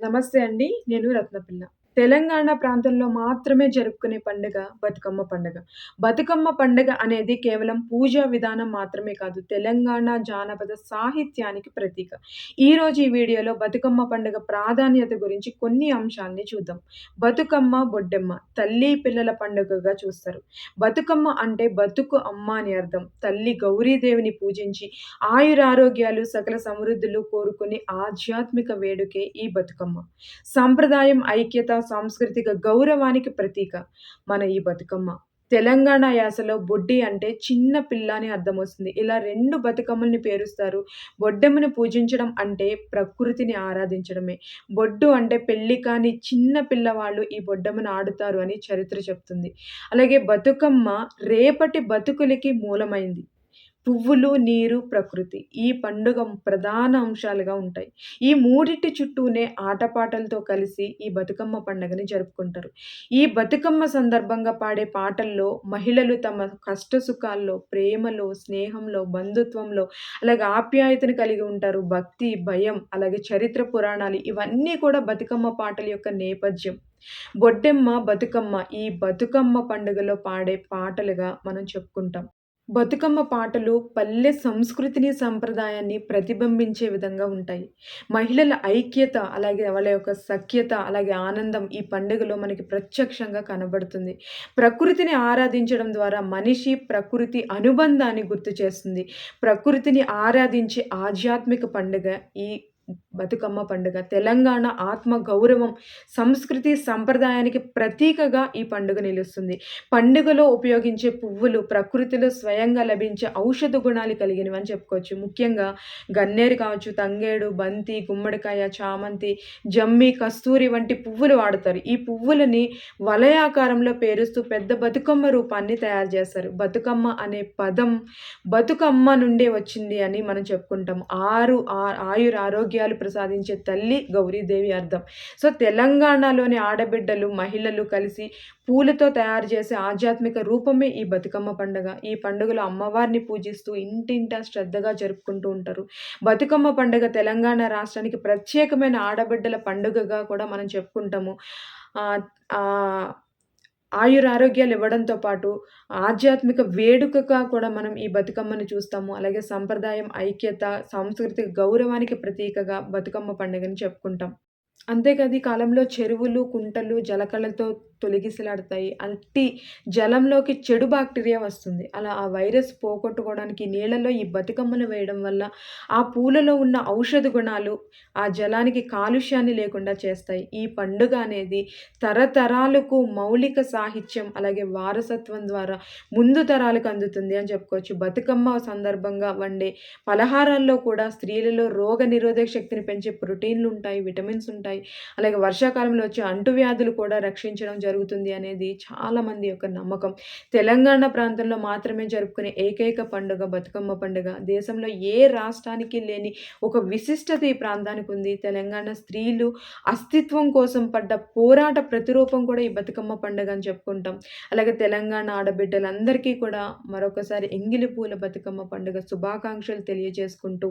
నమస్తే అండి. నేను రత్నపిల్ల. తెలంగాణ ప్రాంతంలో మాత్రమే జరుపుకునే పండుగ బతుకమ్మ పండుగ. బతుకమ్మ పండుగ అనేది కేవలం పూజా విధానం మాత్రమే కాదు. తెలంగాణ జానపద సాహిత్యానికి ప్రతీక. ఈరోజు ఈ వీడియోలో బతుకమ్మ పండుగ ప్రాధాన్యత గురించి కొన్ని అంశాల్ని చూద్దాం. బతుకమ్మ, బొడ్డెమ్మ తల్లి, పిల్లల పండుగగా చూస్తారు. బతుకమ్మ అంటే బతుకు అమ్మ అని అర్థం. తల్లి గౌరీదేవిని పూజించి ఆయురారోగ్యాలు, సకల సమృద్ధులు కోరుకునే ఆధ్యాత్మిక వేడుకే ఈ బతుకమ్మ. సంప్రదాయం, ఐక్యత, సాంస్కృతిక గౌరవానికి ప్రతీక మన ఈ బతుకమ్మ. తెలంగాణ యాసలో బొడ్డి అంటే చిన్న పిల్ల అని అర్థమవుతుంది ఇలా రెండు బతుకమ్మల్ని పేరుస్తారు. బొడ్డెమ్మను పూజించడం అంటే ప్రకృతిని ఆరాధించడమే. బొడ్డు అంటే పెళ్ళి కాని చిన్న పిల్లవాళ్ళు ఈ బొడ్డెమ్మను ఆడుతారు అని చరిత్ర చెప్తుంది. అలాగే బతుకమ్మ రేపటి బతుకులకి మూలమైంది. పువ్వులు, నీరు, ప్రకృతి ఈ పండుగ ప్రధాన అంశాలుగా ఉంటాయి. ఈ మూడిటి చుట్టూనే ఆటపాటలతో కలిసి ఈ బతుకమ్మ పండుగని జరుపుకుంటారు. ఈ బతుకమ్మ సందర్భంగా పాడే పాటల్లో మహిళలు తమ కష్ట సుఖాల్లో, ప్రేమలో, స్నేహంలో, బంధుత్వంలో అలాగే ఆప్యాయతను కలిగి ఉంటారు. భక్తి, భయం అలాగే చరిత్ర పురాణాలు ఇవన్నీ కూడా బతుకమ్మ పాటల యొక్క నేపథ్యం. బొడ్డెమ్మ, బతుకమ్మ ఈ బతుకమ్మ పండుగలో పాడే పాటలుగా మనం చెప్పుకుంటాం. బతుకమ్మ పాటలు పల్లె సంస్కృతిని, సంప్రదాయాన్ని ప్రతిబింబించే విధంగా ఉంటాయి. మహిళల ఐక్యత, అలాగే వాళ్ళ యొక్క సఖ్యత, అలాగే ఆనందం ఈ పండుగలో మనకి ప్రత్యక్షంగా కనబడుతుంది. ప్రకృతిని ఆరాధించడం ద్వారా మనిషి, ప్రకృతి అనుబంధాన్ని గుర్తు చేస్తుంది. ప్రకృతిని ఆరాధించే ఆధ్యాత్మిక పండుగ ఈ బతుకమ్మ పండుగ. తెలంగాణ ఆత్మ గౌరవం, సంస్కృతి, సంప్రదాయానికి ప్రతీకగా ఈ పండుగ నిలుస్తుంది. పండుగలో ఉపయోగించే పువ్వులు ప్రకృతిలో స్వయంగా లభించే ఔషధ గుణాలు కలిగినవి అని చెప్పుకోవచ్చు. ముఖ్యంగా గన్నేరు కావచ్చు, తంగేడు, బంతి, గుమ్మడికాయ, చామంతి, జమ్మి, కస్తూరి వంటి పువ్వులు వాడతారు. ఈ పువ్వులని వలయాకారంలో పేరుస్తూ పెద్ద బతుకమ్మ రూపాన్ని తయారు చేస్తారు. బతుకమ్మ అనే పదం బతుకమ్మ నుండే వచ్చింది అని మనం చెప్పుకుంటాం. ఆరు ఆయుర ఆరోగ్యాలు సాధించే తల్లి గౌరీదేవి అర్థం. సో తెలంగాణలోని ఆడబిడ్డలు, మహిళలు కలిసి పూలతో తయారు చేసే ఆధ్యాత్మిక రూపమే ఈ బతుకమ్మ పండుగ. ఈ పండుగలో అమ్మవారిని పూజిస్తూ ఇంటింటా శ్రద్ధగా జరుపుకుంటూ ఉంటారు. బతుకమ్మ పండుగ తెలంగాణ రాష్ట్రానికి ప్రత్యేకమైన ఆడబిడ్డల పండుగగా కూడా మనం చెప్పుకుంటాము. ఆయురారోగ్యాలు ఇవ్వడంతో పాటు ఆధ్యాత్మిక వేడుకగా కూడా మనం ఈ బతుకమ్మను చూస్తాము. అలాగే సంప్రదాయం, ఐక్యత, సాంస్కృతిక గౌరవానికి ప్రతీకగా బతుకమ్మ పండుగని చెప్పుకుంటాం. అంతేకాదు ఈ కాలంలో చెరువులు, కుంటలు జలకళతో తొలగిసలాడతాయి. అట్టి జలంలోకి చెడు బాక్టీరియా వస్తుంది. అలా ఆ వైరస్ పోగొట్టుకోవడానికి నీళ్ళలో ఈ బతుకమ్మను వేయడం వల్ల ఆ పూలలో ఉన్న ఔషధ గుణాలు ఆ జలానికి కాలుష్యాన్ని లేకుండా చేస్తాయి. ఈ పండుగ అనేది తరతరాలకు మౌలిక సాహిత్యం అలాగే వారసత్వం ద్వారా ముందు తరాలకు అందుతుంది అని చెప్పుకోవచ్చు. బతుకమ్మ సందర్భంగా వండే పలహారాల్లో కూడా స్త్రీలలో రోగ నిరోధక శక్తిని పెంచే ప్రోటీన్లు ఉంటాయి, విటమిన్స్ ఉంటాయి. అలాగే వర్షాకాలంలో వచ్చే అంటువ్యాధులు కూడా రక్షించడం జరుగుతుంది అనేది చాలామంది యొక్క నమ్మకం. తెలంగాణ ప్రాంతంలో మాత్రమే జరుపుకునే ఏకైక పండుగ బతుకమ్మ పండుగ. దేశంలో ఏ రాష్ట్రానికి లేని ఒక విశిష్టత ఈ ప్రాంతానికి ఉంది. తెలంగాణ స్త్రీలు అస్తిత్వం కోసం పడ్డ పోరాట ప్రతిరూపం కూడా ఈ బతుకమ్మ పండుగ అని చెప్పుకుంటాం. అలాగే తెలంగాణ ఆడబిడ్డలందరికీ కూడా మరొకసారి ఎంగిలి పూల బతుకమ్మ పండుగ శుభాకాంక్షలు తెలియజేసుకుంటూ